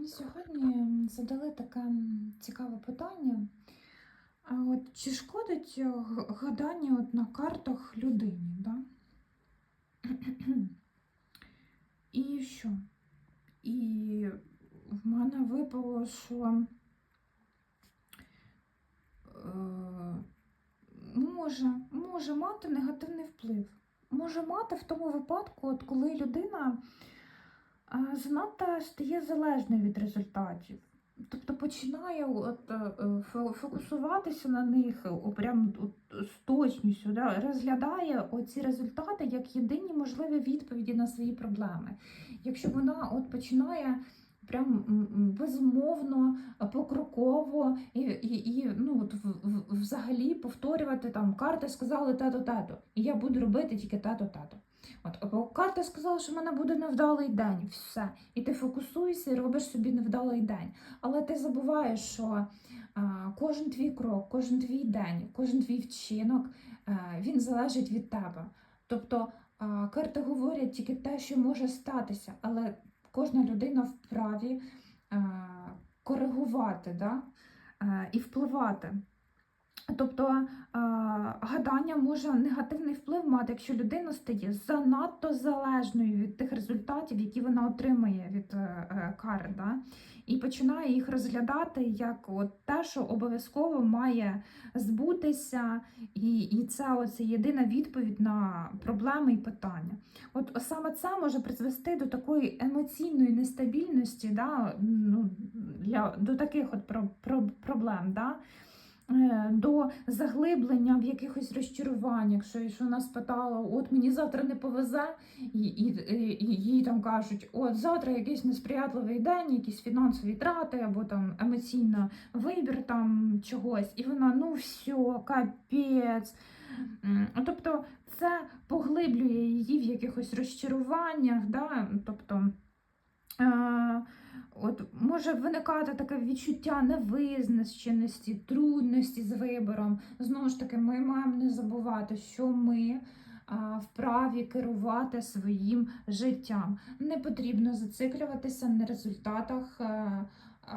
Мені сьогодні задали таке цікаве питання. А от чи шкодить е, гадання от на картах людині, да? І що? І в мене випало, що е, може, може мати негативний вплив. Може мати в тому випадку, от коли людина занадто стає залежною від результатів. Тобто починає от, е, е, фокусуватися на них о, прям з точністю, да? розглядає оці результати як єдині можливі відповіді на свої проблеми. Якщо вона от починає прям безумовно, е, покроково і, і, і ну, от, взагалі повторювати там карти сказали тато-тато, і я буду робити тільки тато-тато. От, карта сказала, що в мене буде невдалий день, все. І ти фокусуєшся і робиш собі невдалий день. Але ти забуваєш, що а, кожен твій крок, кожен твій день, кожен твій вчинок а, він залежить від тебе. Тобто а, карти говорять тільки те, що може статися, але кожна людина вправі а, коригувати да? а, і впливати. Тобто е, гадання може негативний вплив мати, якщо людина стає занадто залежною від тих результатів, які вона отримує від е, е, да? і починає їх розглядати як от те, що обов'язково має збутися, і, і це оце єдина відповідь на проблеми і питання. От саме це може призвести до такої емоційної нестабільності, да? ну, для, до таких от про, про, проблем. Да? Е, до заглиблення в якихось розчарувань, якщо якщо вона спитала, от мені завтра не повезе, і, і, і, їй там кажуть, от завтра якийсь несприятливий день, якісь фінансові трати, або там емоційно вибір там чогось, і вона ну все, капець. Тобто це поглиблює її в якихось розчаруваннях, да? тобто. Е, От може виникати таке відчуття невизначеності, трудності з вибором. Знову ж таки, ми маємо не забувати, що ми вправі керувати своїм життям. Не потрібно зациклюватися на результатах е, а,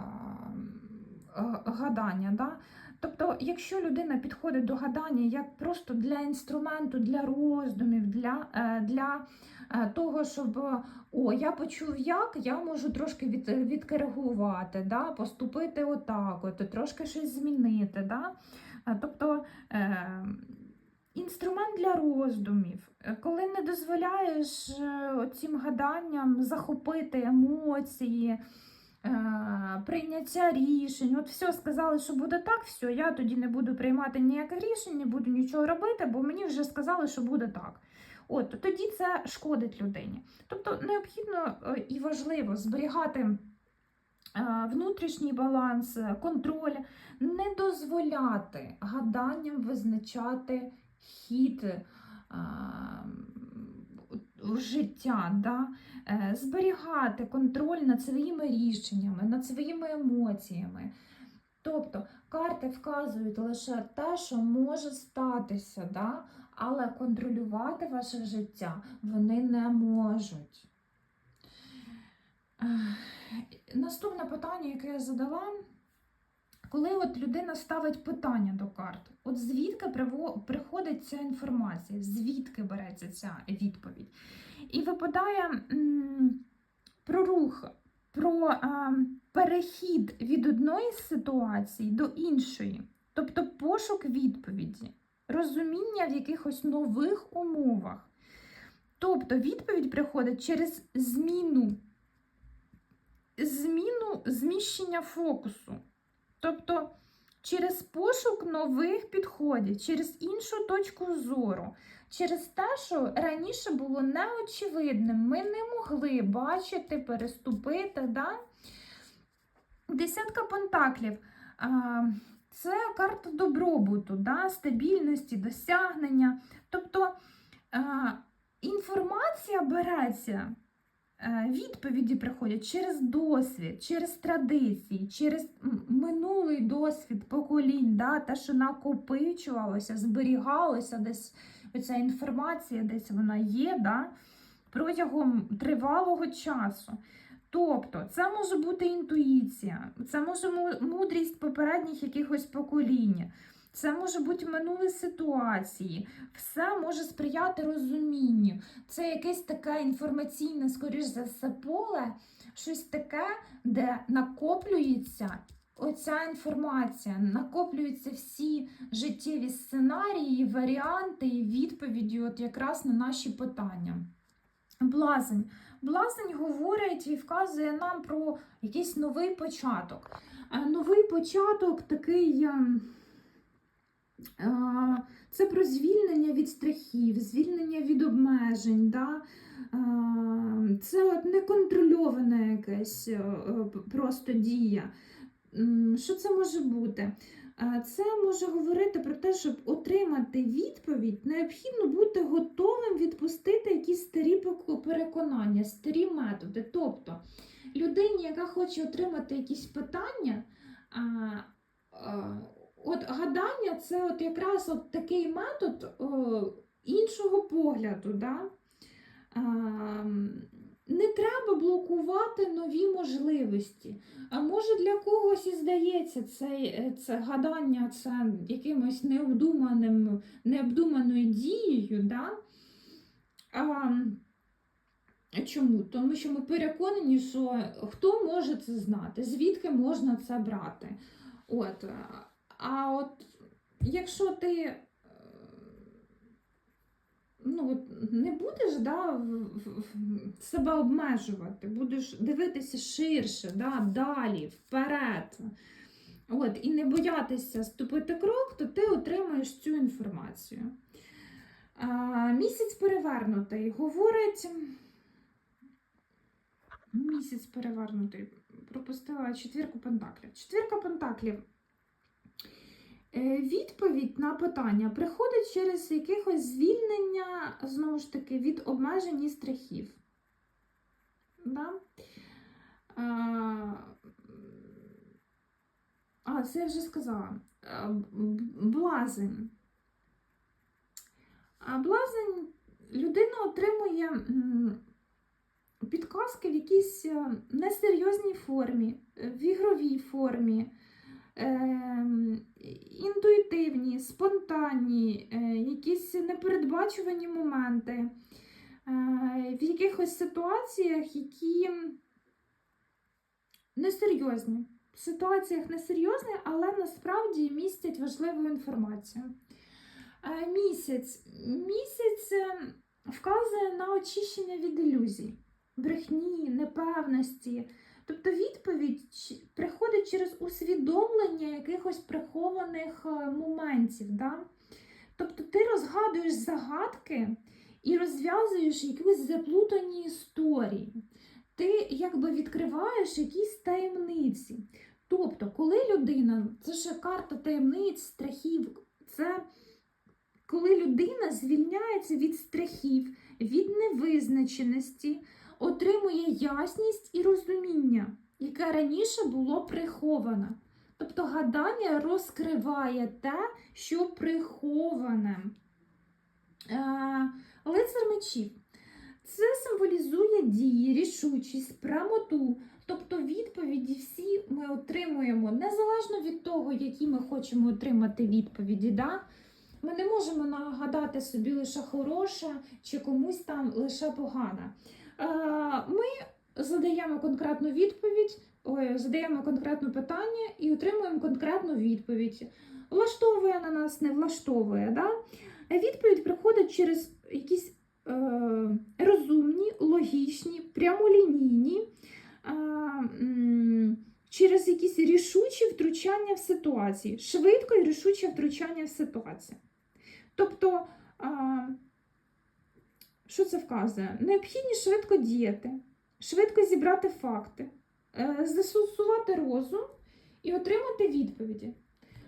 а, гадання. Да? Тобто, якщо людина підходить до гадання як просто для інструменту, для роздумів, для, е, для е, того, щоб о, я почув як, я можу трошки від, відкоригувати, да? поступити отак, от, трошки щось змінити. Да? Е, Тобто інструмент для роздумів, коли не дозволяєш цим гаданням захопити емоції. Е, Прийняття рішень, от все сказали, що буде так, все, я тоді не буду приймати ніяких рішень, не буду нічого робити, бо мені вже сказали, що буде так. От тоді це шкодить людині. Тобто необхідно е, і важливо зберігати е, внутрішній баланс, контроль, не дозволяти гаданням визначати хід життя, да? Е, зберігати контроль над своїми рішеннями, над своїми емоціями. Тобто карти вказують лише те, що може статися, да? але контролювати ваше життя вони не можуть. Наступне питання, яке я задала, коли от людина ставить питання до карт, от звідки приходить ця інформація, звідки береться ця відповідь? І випадає м, про рух, про а, перехід від одної ситуації до іншої, тобто пошук відповіді розуміння в якихось нових умовах. Тобто відповідь приходить через зміну, зміну зміщення фокусу. Через пошук нових підходів, через іншу точку зору, через те, що раніше було неочевидним, ми не могли бачити, переступити. Да? Десятка пентаклів. Це карта добробуту, да, стабільності, досягнення. Тобто інформація береться, відповіді приходять через досвід, через традиції, через минулий досвід поколінь, да, те, що накопичувалося, зберігалося десь оця інформація, десь вона є да, протягом тривалого часу. Тобто, це може бути інтуїція, це може му- мудрість попередніх якихось поколінь, це може бути минулі ситуації, все може сприяти розумінню. Це якесь таке інформаційне, скоріш за все, поле, щось таке, де накоплюється оця інформація, накоплюються всі життєві сценарії, варіанти і відповіді от якраз на наші питання. Блазень. Блазень говорить і вказує нам про якийсь новий початок. Е, Новий початок такий. Це про звільнення від страхів, звільнення від обмежень. Да? Це от неконтрольована якась е, просто дія. Що це може бути? Це може говорити про те, щоб отримати відповідь, необхідно бути готовим відпустити якісь старі переконання, старі методи. Тобто людині, яка хоче отримати якісь питання, от гадання це от якраз от такий метод о, іншого погляду. Да? А, не треба блокувати нові можливості. А може для когось і здається це, е, це гадання це якимось необдуманим, необдуманою дією. Да? А, чому? Тому що ми переконані, що хто може це знати, звідки можна це брати. От. А от якщо ти е, ну, не будеш да, себе обмежувати, будеш дивитися ширше, да, далі, вперед. От, і не боятися ступити крок, то ти отримаєш цю інформацію. А, місяць перевернутий говорить. Місяць перевернутий. Пропустила четвірку пентаклів. Четвірка пентаклів. Е, Відповідь на питання приходить через якихось звільнення, знову ж таки, від обмежень і страхів. Да? А, а, це я вже сказала. Б- Блазень. А блазень людина отримує підказки в якійсь е, несерйозній формі, е, в ігровій формі, інтуїтивні, спонтанні, е, якісь непередбачувані моменти, е, в якихось ситуаціях, які несерйозні. В ситуаціях несерйозні, але насправді містять важливу інформацію. Е, Місяць. Місяць вказує на очищення від ілюзій, брехні, непевності. Тобто відповідь приходить через усвідомлення якихось прихованих е, моментів. Да? Тобто ти розгадуєш загадки і розв'язуєш якісь заплутані історії. Ти якби відкриваєш якісь таємниці. Тобто, коли людина, це ж карта таємниць, страхів, це коли людина звільняється від страхів, від невизначеності, отримує ясність і розуміння, яке раніше було приховане. Тобто гадання розкриває те, що приховане. Е, лицар мечів. Це символізує дії, рішучість, прямоту. Тобто відповіді всі ми отримуємо незалежно від того, які ми хочемо отримати відповіді. Да? Ми не можемо нагадати собі лише хороше чи комусь там лише погане. Е, Ми задаємо конкретну відповідь, ой, задаємо конкретне питання і отримуємо конкретну відповідь. Влаштовує на нас, не влаштовує. Да? Відповідь приходить через якісь е, розумні, логічні, прямолінійні, е, через якісь рішучі втручання в ситуації, швидко і рішуче втручання в ситуацію. Тобто, а, що це вказує? Необхідність швидко діяти, швидко зібрати факти, е, застосувати розум і отримати відповіді.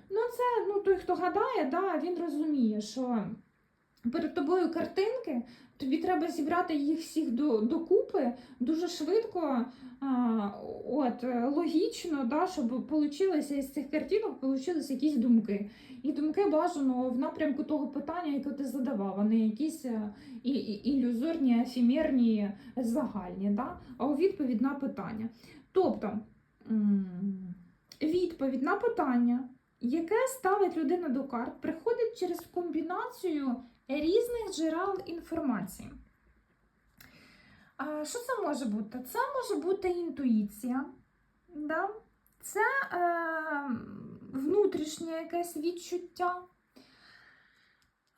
Ну, це ну, той, хто гадає, да, він розуміє, що перед тобою картинки, тобі треба зібрати їх всіх до, докупи дуже швидко, а, от, логічно, да, щоб получилося із цих картинок получились якісь думки. І думки бажано в напрямку того питання, яке ти задавав, а не якісь е, і, і, ілюзорні, ефемерні, загальні, да? а у відповідь на питання. Тобто відповідь на питання, яке ставить людина до карт, приходить через комбінацію різних джерел інформації. Що це може бути? Це може бути інтуїція, да? це е, внутрішнє якесь відчуття.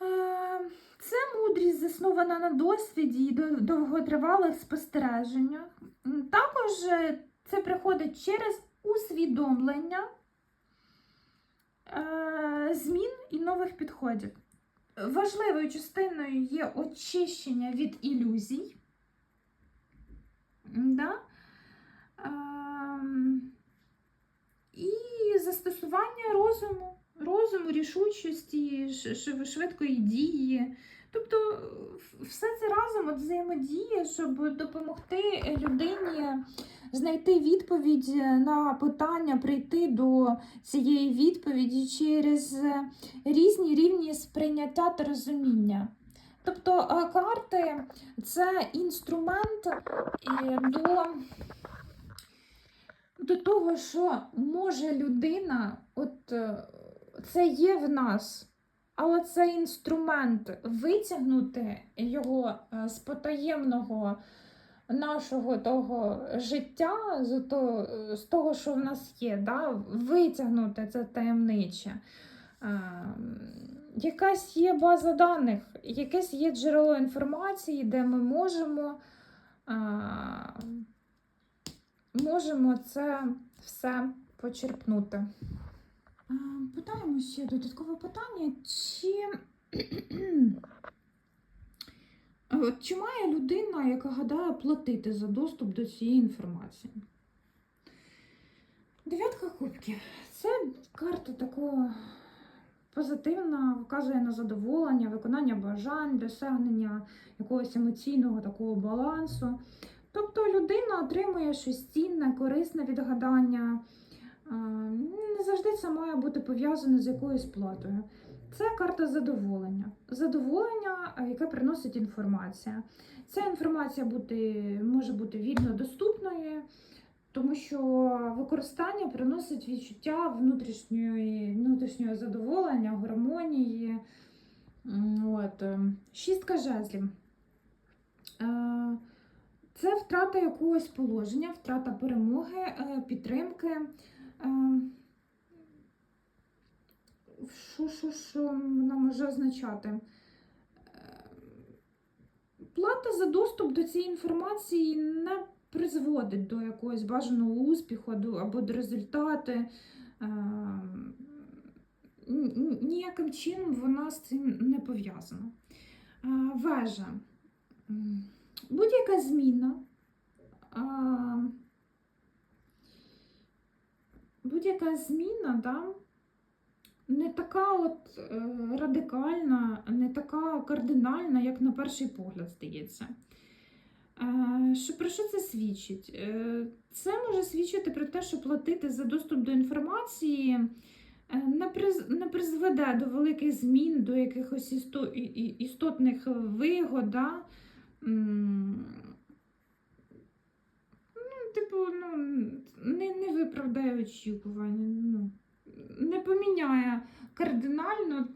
Е, це мудрість заснована на досвіді і довготривалих спостереженнях. Також е, це приходить через усвідомлення е, змін і нових підходів. Важливою частиною є очищення від ілюзій. Да? Ем, І застосування розуму, розуму, рішучості, швидкої дії. Тобто все це разом от взаємодіє, щоб допомогти людині знайти відповідь на питання, прийти до цієї відповіді через різні рівні сприйняття та розуміння. Тобто е, карти це інструмент е, до, до того, що може людина, от е, це є в нас, але це інструмент витягнути його е, з потаємного нашого того життя, з того, з того що в нас є, да? витягнути це таємниче. Ем, Якась є база даних, якесь є джерело інформації, де ми можемо, можемо це все почерпнути. А, Питаємо ще додаткове питання, чи, чи має людина, яка гадає, платити за доступ до цієї інформації? Дев'ятка кубків. Це карта такого позитивна, вказує на задоволення, виконання бажань, досягнення якогось емоційного такого балансу. Тобто людина отримує щось цінне, корисне від гадання. Не завжди це має бути пов'язане з якоюсь платою. Це карта задоволення. Задоволення, яке приносить інформація. Ця інформація бути, може бути вільно доступною, тому що використання приносить відчуття внутрішньої, внутрішнього задоволення, гармонії. От. е, Шістка жезлів. Е, Це втрата якогось положення, втрата перемоги, е, підтримки. Е, Що, що, що вона може означати? Е, Плата за доступ до цієї інформації не призводить до якогось бажаного успіху або до результату. Е, ні- ні- Ніяким чином вона з цим не пов'язана. Е, Вежа. Будь-яка зміна. Будь-яка зміна, да, не така от е, радикальна, не така кардинальна, як на перший погляд здається. Е, Що про що це свідчить? Е, Це може свідчити про те, що платити за доступ до інформації не приз- не призведе до великих змін, до якихось істотних вигод. Да? Типу, ну, не, не виправдає очікування. Ну, не поміняє кардинально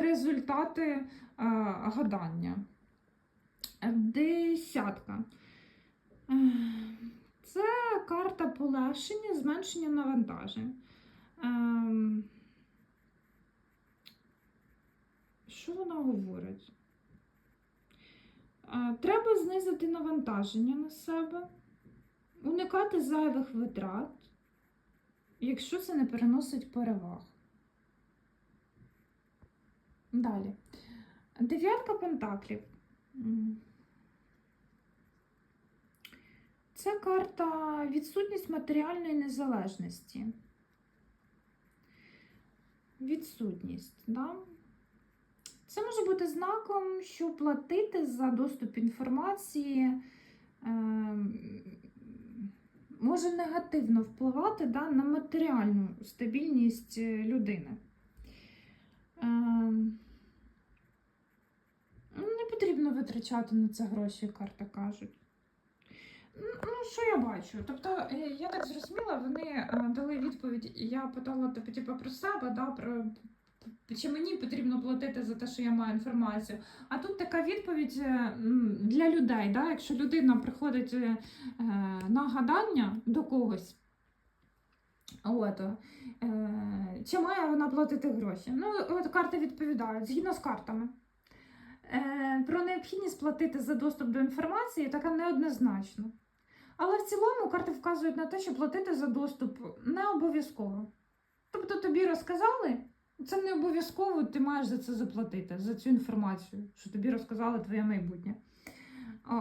результати а, гадання. Десятка. Це карта полегшення, зменшення навантажень. Ем, Що вона говорить? Е, Треба знизити навантаження на себе, уникати зайвих витрат, якщо це не переносить переваг. Далі. Дев'ятка пентаклів. Це карта відсутність матеріальної незалежності. Відсутність, да? Це може бути знаком, що платити за доступ інформації е, може негативно впливати да, на матеріальну стабільність е, людини. Е, не потрібно витрачати на це гроші, карта кажуть. Ну, що я бачу? Тобто, е, я так зрозуміла, вони е, дали відповідь, я питала типу, типу, про себе, да, про чи мені потрібно платити за те, що я маю інформацію. А тут така відповідь е, для людей. Да? Якщо людина приходить е, е, на гадання до когось, от, чи має вона платити гроші? Ну, от карти відповідають згідно з картами. Про необхідність платити за доступ до інформації така неоднозначно. Але в цілому карти вказують на те, що платити за доступ не обов'язково. Тобто тобі розказали, це не обов'язково ти маєш за це заплатити, за цю інформацію, що тобі розказали твоє майбутнє.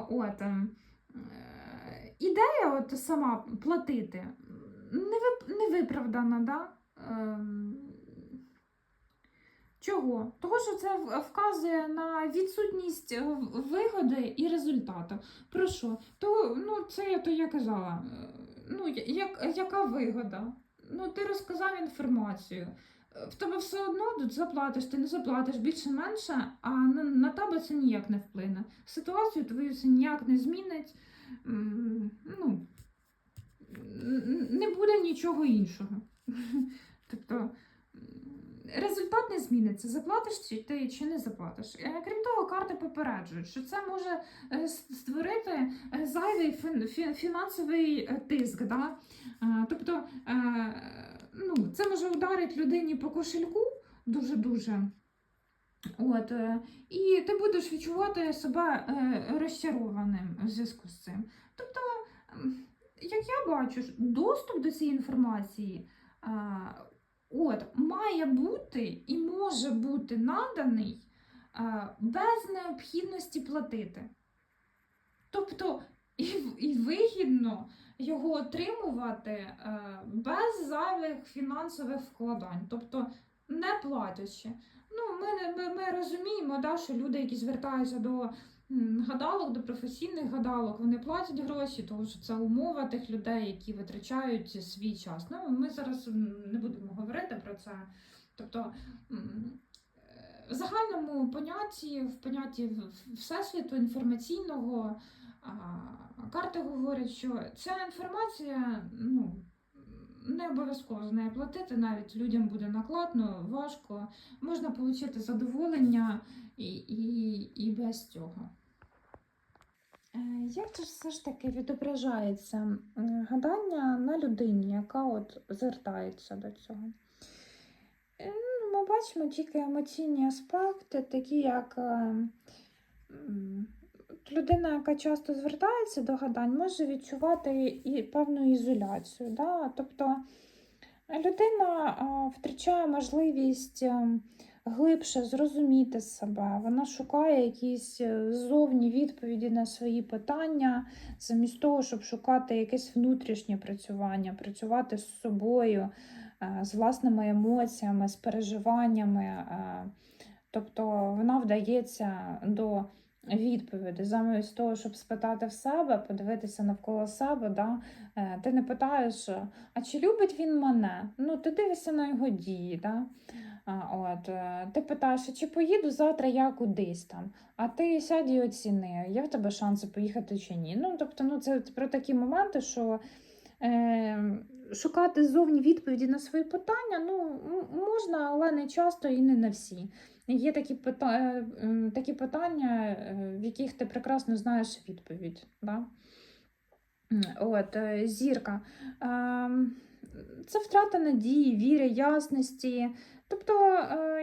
От, ем, е, ідея от сама платити не, виправдана, да? Ем, Чого? Того, що це вказує на відсутність вигоди і результату. Про що? То, ну, це я- то я казала. Е, Ну, як, яка вигода? Ну, ти розказав інформацію. В тебе все одно заплатиш, ти не заплатиш більше-менше, а на, на тебе це ніяк не вплине. Ситуацію твою це ніяк не змінить. Ну, не буде нічого іншого. Тобто результат не зміниться, заплатиш ти чи не заплатиш. Е, Крім того, карти попереджують, що це може е, створити е, зайвий фінансовий тиск. Да? Тобто ну, це може ударити людині по кошельку дуже-дуже. От, е, і ти будеш відчувати себе е, розчарованим в зв'язку з цим. Тобто, як я бачу, доступ до цієї інформації от, має бути і може бути наданий без необхідності платити. Тобто, і, і вигідно його отримувати е, без зайвих фінансових вкладань, тобто не платячи. Ну, ми, ми, ми розуміємо, да, що люди, які звертаються до гадалок, до професійних гадалок, вони платять гроші, тому що це умова тих людей, які витрачають свій час. Ну, ми зараз не будемо говорити про це. Тобто е, в загальному понятті, в понятті всесвіту інформаційного карти говорять, що ця інформація ну, не обов'язково з нею платити, навіть людям буде накладно, важко. Можна отримати задоволення і, і, і без цього. Е, Як же все ж таки відображається гадання на людині, яка от звертається до цього? Е, ну, Ми бачимо тільки емоційні аспекти, такі як е, людина, яка часто звертається до гадань, може відчувати і певну ізоляцію. Да? Тобто людина втрачає можливість ем, глибше зрозуміти себе, вона шукає якісь е, ззовні відповіді на свої питання, замість того, щоб шукати якесь внутрішнє працювання, працювати з собою, е, з власними емоціями, з переживаннями. е. Тобто вона вдається до відповіді, замість того, щоб спитати в себе, подивитися навколо себе. Да? е, Ти не питаєш, а чи любить він мене? Ну, ти дивишся на його дії. Да? От, е, ти питаєш, чи поїду завтра я кудись там, а ти сядь і оціни, є в тебе шанси поїхати чи ні. Ну, тобто, ну, це про такі моменти, що е, шукати ззовні відповіді на свої питання ну, можна, але не часто і не на всі. Є такі, пита... е, такі питання, е, в яких ти прекрасно знаєш відповідь. Да? От, е, зірка. Ем, Це втрата надії, віри, ясності. Тобто,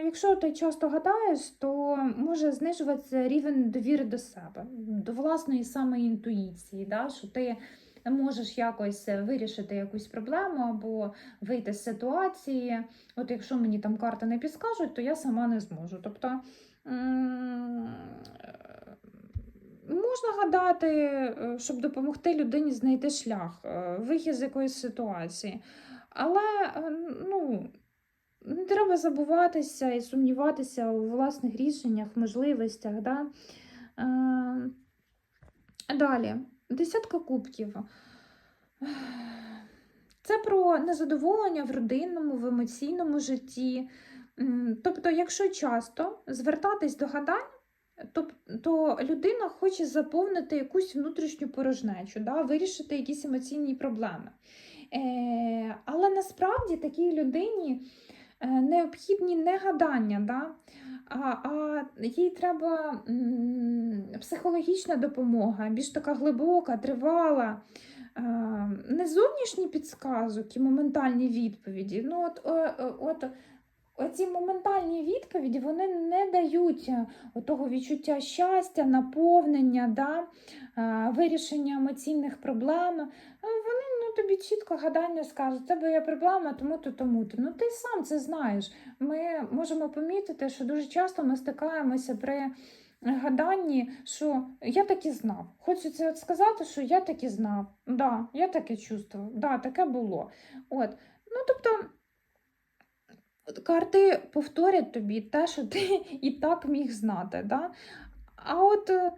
якщо ти часто гадаєш, то може знижуватися рівень довіри до себе, до власної самої інтуїції, да? що ти можеш якось вирішити якусь проблему або вийти з ситуації. От якщо мені там карти не підскажуть, то я сама не зможу. Тобто е, можна гадати, е, щоб допомогти людині знайти шлях, е, вихід з якоїсь ситуації. Але е, ну, не треба забуватися і сумніватися у власних рішеннях, можливостях. Да? Е, далі, десятка кубків. Це про незадоволення в родинному, в емоційному житті. Тобто, якщо часто звертатись до гадань, то, то людина хоче заповнити якусь внутрішню порожнечу, да? вирішити якісь емоційні проблеми. Е, але насправді такій людині е, необхідні не гадання, да? А, а їй треба психологічна допомога, більш така глибока, тривала. Не зовнішні підсказки, моментальні відповіді. Ну, от, е, е, от, Оці моментальні відповіді вони не дають е, того відчуття щастя, наповнення, да, вирішення емоційних проблем. Вони тобі чітко гадання скажуть, в тебе є проблема, тому-то, тому-то. Ну ти сам це знаєш. Ми можемо помітити, що дуже часто ми стикаємося при гаданні, що я так і знав. Хочеться от сказати, що я так і знав. Да, я так і чувствував, да, таке було. От. Ну, тобто, карти повторять тобі те, що ти і так міг знати. Да? А от е,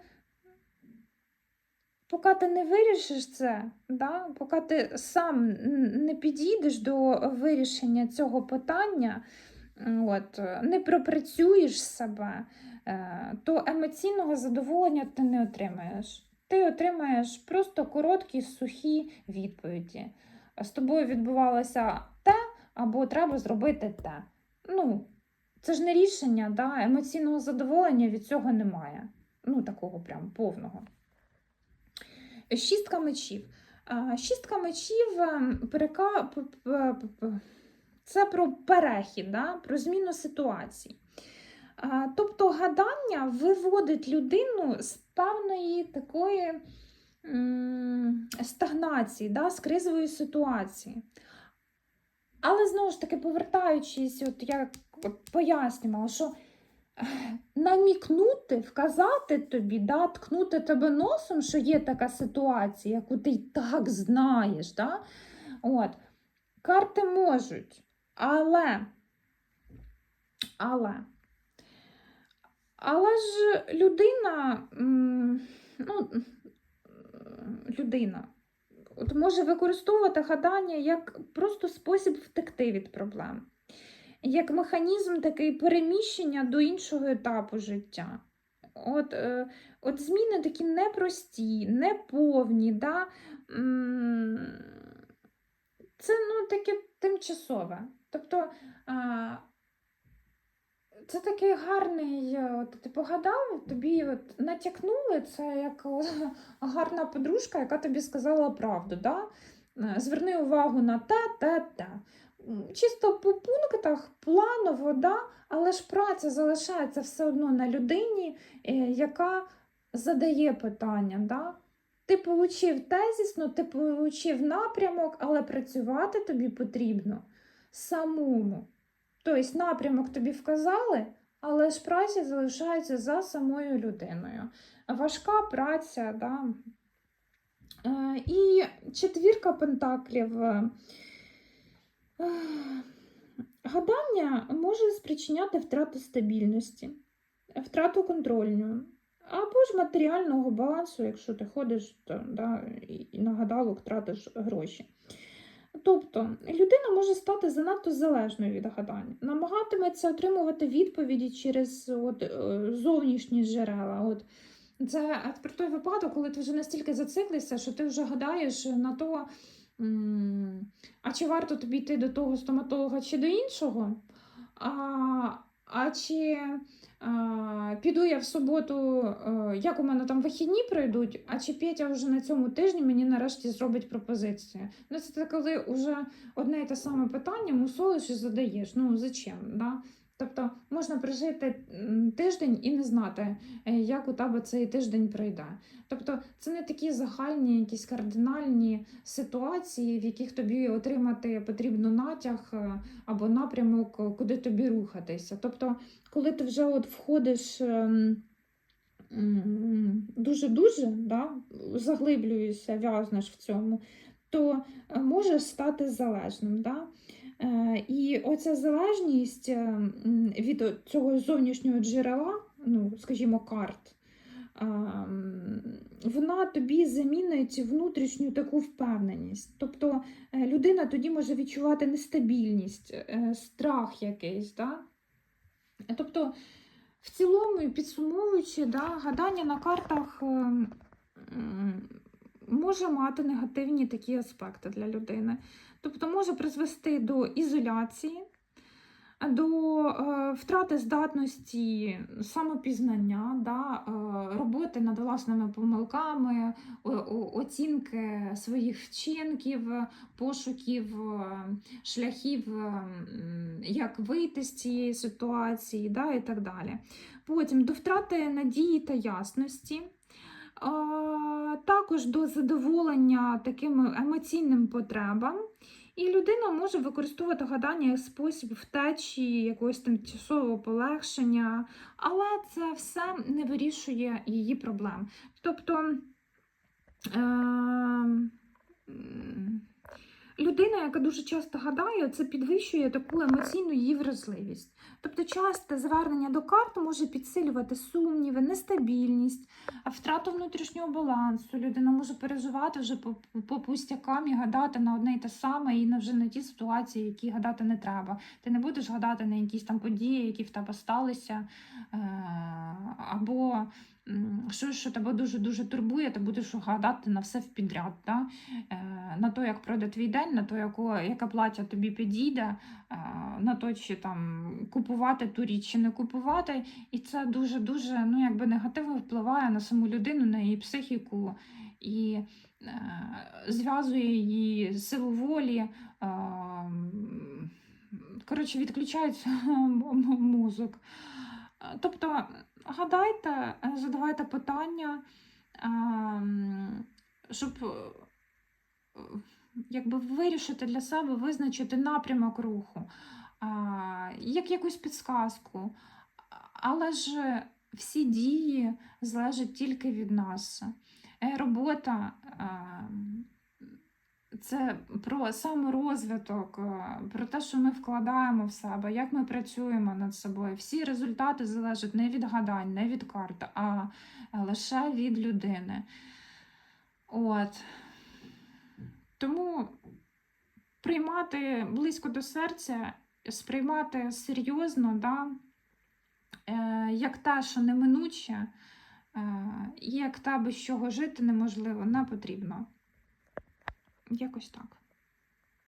поки ти не вирішиш це, да? поки ти сам не підійдеш до вирішення цього питання, от, не пропрацюєш себе, е, то емоційного задоволення ти не отримаєш. Ти отримаєш просто короткі, сухі відповіді. З тобою відбувалося те, або треба зробити те. Ну, це ж не рішення, да? емоційного задоволення від цього немає. Ну, такого прям повного. Шістка мечів. Шістка мечів ем, перека... це про перехід, да? про зміну ситуації. Тобто гадання виводить людину з певної такої стагнації, да? з кризової ситуації. Але знову ж таки, повертаючись, от я пояснювала, що намікнути, вказати тобі, да, ткнути тебе носом, що є така ситуація, яку ти й так знаєш. Да? От. Карти можуть, але, але, але ж людина, ну, людина от може використовувати гадання як просто спосіб втекти від проблем, як механізм такий переміщення до іншого етапу життя. От, е, от зміни такі непрості, неповні. Да? Це ну, таке тимчасове. Тобто це такий гарний, от, ти погадав, тобі от, натякнули, це як гарна подружка, яка тобі сказала правду. Да? Зверни увагу на те, те, те. Чисто по пунктах, планово, да? але ж праця залишається все одно на людині, е, яка задає питання. Да? Ти получив тезісно, ти получив напрямок, але працювати тобі потрібно самому. Тобто напрямок тобі вказали, але ж праця залишається за самою людиною. Важка праця, да? Е, І четвірка пентаклів. Е, Гадання може спричиняти втрату стабільності, втрату контрольну, або ж матеріального балансу, якщо ти ходиш то, да, і на гадалок тратиш гроші. Тобто людина може стати занадто залежною від гадань, намагатиметься отримувати відповіді через от, е, зовнішні джерела. От. Це про той випадок, коли ти вже настільки зациклився, що ти вже гадаєш на то, а чи варто тобі йти до того стоматолога чи до іншого, а, а чи а, піду я в суботу, е, як у мене там вихідні пройдуть, а чи Петя вже на цьому тижні мені нарешті зробить пропозицію. Ну, це коли вже одне і те саме питання мусолиш і задаєш. Ну, зачем? Да? Тобто можна прожити тиждень і не знати, е, як у тебе цей тиждень пройде. Тобто це не такі загальні, якісь кардинальні ситуації, в яких тобі отримати потрібно натяг е, або напрямок, е, куди тобі рухатися. Тобто, коли ти вже от входиш. ем, Дуже-дуже да, заглиблюєшся, в'язнеш в цьому, то можеш стати залежним. Да? Е, І оця залежність е, від цього зовнішнього джерела, ну, скажімо, карт, вона тобі замінить внутрішню таку впевненість. Тобто е, людина тоді може відчувати нестабільність, е, страх якийсь. Да? Тобто, в цілому, підсумовуючи, да, гадання на картах е, м, може мати негативні такі аспекти для людини. Тобто може призвести до ізоляції, до е, втрати здатності самопізнання, да, е, роботи над власними помилками, оцінки своїх вчинків, пошуків е, шляхів, як вийти з цієї ситуації, да, і так далі. Потім до втрати надії та ясності. Також до задоволення таким емоційним потребам. І людина може використовувати гадання як спосіб втечі, якогось тимчасового полегшення, але це все не вирішує її проблем. Тобто е- людина, яка дуже часто гадає, це підвищує таку емоційну її вразливість. Тобто часте звернення до карт може підсилювати сумніви, нестабільність, втрату внутрішнього балансу. Людина може переживати вже по, по пустякам і гадати на одне й те саме, і вже на ті ситуації, які гадати не треба. Ти не будеш гадати на якісь там події, які в тебе сталися, е- або щось, що тебе дуже-дуже турбує, ти будеш гадати на все впідряд. Да? Е, на то, як пройде твій день, на то, яко, яке плаття тобі підійде, е, на то, чи там купувати ту річ, чи не купувати. І це дуже-дуже ну, якби негативно впливає на саму людину, на її психіку і е, зв'язує її силу волі. Е, коротше, відключають мозок. Е, Тобто, гадайте, е, задавайте питання, ем, щоб е, якби вирішити для себе, визначити напрямок руху, як якусь підсказку. Але ж всі дії залежать тільки від нас. Е, Робота ем, це про саморозвиток, е, про те, що ми вкладаємо в себе, як ми працюємо над собою. Всі результати залежать не від гадань, не від карт, а лише від людини. От. Тому приймати близько до серця, сприймати серйозно, да, е, як те, що неминуче, е, і як те, без чого жити неможливо, не потрібно. Якось так.